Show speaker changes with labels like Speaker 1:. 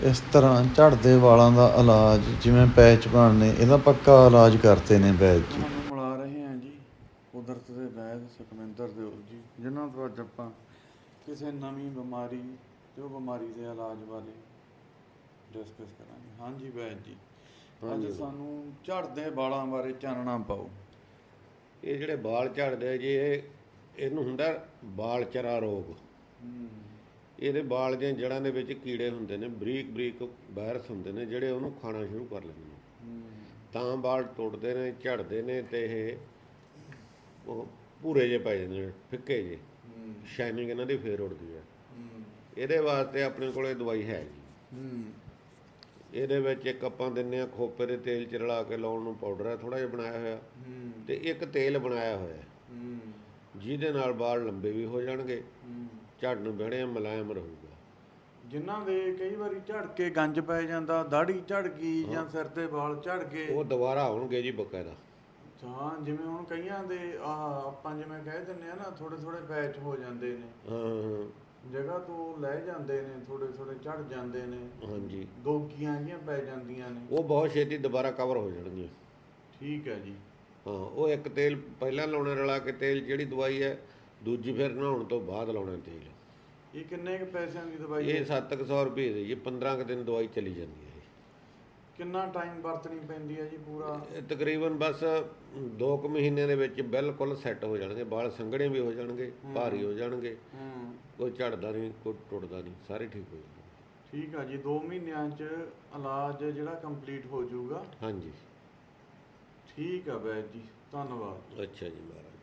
Speaker 1: ਇਸ ਤਰ੍ਹਾਂ ਝੜਦੇ ਵਾਲਾਂ ਦਾ ਇਲਾਜ ਜਿਵੇਂ ਪੈਚ ਬਣਨੇ ਇਹਦਾ ਪੱਕਾ ਇਲਾਜ ਕਰਤੇ ਨੇ ਵੈਦ ਜੀ।
Speaker 2: ਤੁਹਾਨੂੰ ਮਿਲਾ ਰਹੇ ਹਾਂ ਜੀ ਕੁਦਰਤ ਦੇ ਵੈਦ ਸੁਖਮਿੰਦਰ ਦਿਓ ਜੀ ਜਿਨ੍ਹਾਂ ਤੋਂ ਅੱਜ ਆਪਾਂ ਕਿਸੇ ਨਵੀਂ ਬਿਮਾਰੀ ਤੇ ਉਹ ਬਿਮਾਰੀ ਦੇ ਇਲਾਜ ਬਾਰੇ ਡਿਸਕਸ ਕਰਾਂਗੇ। ਹਾਂਜੀ ਵੈਦ ਜੀ ਅੱਜ ਸਾਨੂੰ ਝੜਦੇ ਵਾਲਾਂ ਬਾਰੇ ਚਾਨਣਾ ਪਾਓ
Speaker 3: ਇਹ ਜਿਹੜੇ ਵਾਲ ਝੜਦੇ ਜੀ ਇਹ ਇਹਨੂੰ ਹੁੰਦਾ ਵਾਲ ਚਰਾ ਰੋਗ। ਇਹਦੇ ਵਾਲ ਦੀਆਂ ਜੜਾਂ ਦੇ ਵਿੱਚ ਕੀੜੇ ਹੁੰਦੇ ਨੇ ਬਰੀਕ ਬਰੀਕ ਵਾਇਰਸ ਹੁੰਦੇ ਨੇ ਜਿਹੜੇ ਉਹਨੂੰ ਖਾਣਾ ਸ਼ੁਰੂ ਕਰ ਲੈਂਦੇ ਨੇ। ਤਾਂ ਵਾਲ ਟੁੱਟਦੇ ਨੇ ਝੜਦੇ ਨੇ ਤੇ ਇਹ ਉਹ ਭੂਰੇ ਜੇ ਪੈ ਜਾਂਦੇ ਨੇ ਫਿੱਕੇ ਜੇ ਸ਼ਾਈਨਿੰਗ ਇਹਨਾਂ ਦੀ ਫੇਰ ਉੱਡਦੀ ਹੈ। ਇਹਦੇ ਵਾਸਤੇ ਆਪਣੇ ਕੋਲੇ ਦਵਾਈ ਹੈ ਜੀ। ਇਹਦੇ ਵਿੱਚ ਇੱਕ ਆਪਾਂ ਦਿੰਨੇ ਆ ਖੋਪੇ ਦੇ ਤੇਲ ਚ ਰਲਾ ਕੇ ਲਾਉਣ ਨੂੰ ਪਾਊਡਰ ਹੈ ਥੋੜਾ ਜਿਹਾ ਬਣਾਇਆ ਹੋਇਆ। ਤੇ ਇੱਕ ਤੇਲ ਬਣਾਇਆ ਹੋਇਆ ਜਿਹਦੇ ਨਾਲ ਵਾਲ ਲੰਬੇ ਵੀ ਹੋ ਜਾਣਗੇ। ਝੜਨ ਬਹਿਣੇ ਮੁਲਾਇਮ ਰਹੂਗਾ।
Speaker 2: ਜਿਨ੍ਹਾਂ ਦੇ ਕਈ ਵਾਰੀ ਝੜ ਕੇ ਗੰਜ ਪੈ ਜਾਂਦਾ ਦਾੜੀ ਝੜ ਗਈ ਜਾਂ ਸਿਰ ਤੇ ਵਾਲ ਝੜ ਗਏ।
Speaker 3: ਉਹ ਦੁਬਾਰਾ ਆਉਣਗੇ ਜੀ ਬਕਾਇਦਾ।
Speaker 2: ਹਾਂ ਜਿਵੇਂ ਹੁਣ ਕਈਆਂ ਦੇ ਆ ਆਪਾਂ ਜਿਵੇਂ ਕਹਿ ਦਿੰਨੇ ਆ ਨਾ ਥੋੜੇ ਥੋੜੇ ਪੈਚ ਹੋ ਜਾਂਦੇ ਨੇ।
Speaker 3: ਹਾਂ
Speaker 2: ਜਗ੍ਹਾ ਤੋਂ ਲੈ ਜਾਂਦੇ ਨੇ ਥੋੜੇ ਥੋੜੇ ਝੜ ਜਾਂਦੇ ਨੇ।
Speaker 3: ਹਾਂਜੀ।
Speaker 2: ਦੋਕੀਆਂ ਜੀਆਂ ਪੈ ਜਾਂਦੀਆਂ ਨੇ।
Speaker 3: ਉਹ ਬਹੁਤ ਛੇਤੀ ਦੁਬਾਰਾ ਕਵਰ ਹੋ ਜਾਣਗੀਆਂ।
Speaker 2: ਠੀਕ ਹੈ ਜੀ।
Speaker 3: ਹਾਂ ਉਹ ਇੱਕ ਤੇਲ ਪਹਿਲਾਂ ਲਾਉਣਾ ਰਲਾ ਕੇ ਤੇਲ ਜਿਹੜੀ ਦਵਾਈ ਹੈ ਦੂਜੀ ਫਿਰ ਨਹਾਉਣ ਤੋਂ ਬਾਅਦ ਲਾਉਣਾ ਤੇਲ।
Speaker 2: ਇਹ ਕਿੰਨੇ ਕੁ ਪੈਸਿਆਂ ਦੀ ਦਵਾਈ
Speaker 3: ਇਹ
Speaker 2: ਹੈ?
Speaker 3: 700 ਰੁਪਏ ਦੀ ਜੀ 15 ਕੁ ਦਿਨ ਦਵਾਈ ਚੱਲੀ ਜਾਂਦੀ ਹੈ
Speaker 2: ਕਿੰਨਾ ਟਾਈਮ ਵਰਤਣੀ ਪੈਂਦੀ ਹੈ ਜੀ ਪੂਰਾ?
Speaker 3: ਇਹ ਤਕਰੀਬਨ ਬਸ 2 ਕੁ ਮਹੀਨਿਆਂ ਦੇ ਵਿੱਚ ਬਿਲਕੁਲ ਸੈੱਟ ਹੋ ਜਾਣਗੇ ਵਾਲ ਸੰਘਣੇ ਵੀ ਹੋ ਜਾਣਗੇ ਭਾਰੀ ਹੋ ਜਾਣਗੇ। ਕੋਈ ਝੜਦਾ ਨਹੀਂ ਕੋਈ ਟੁੱਟਦਾ ਨਹੀਂ ਸਾਰੇ ਠੀਕ ਹੋ ਜਾਣਗੇ।
Speaker 2: ਠੀਕ ਆ ਜੀ 2 ਮਹੀਨਿਆਂ ਚ ਇਲਾਜ ਜਿਹੜਾ ਕੰਪਲੀਟ ਹੋ ਜਾਊਗਾ।
Speaker 3: ਹਾਂਜੀ।
Speaker 2: ਠੀਕ ਆ ਬੈਦ ਜੀ ਧੰਨਵਾਦ।
Speaker 3: ਅੱਛਾ ਜੀ ਮਹਾਰਾਜ।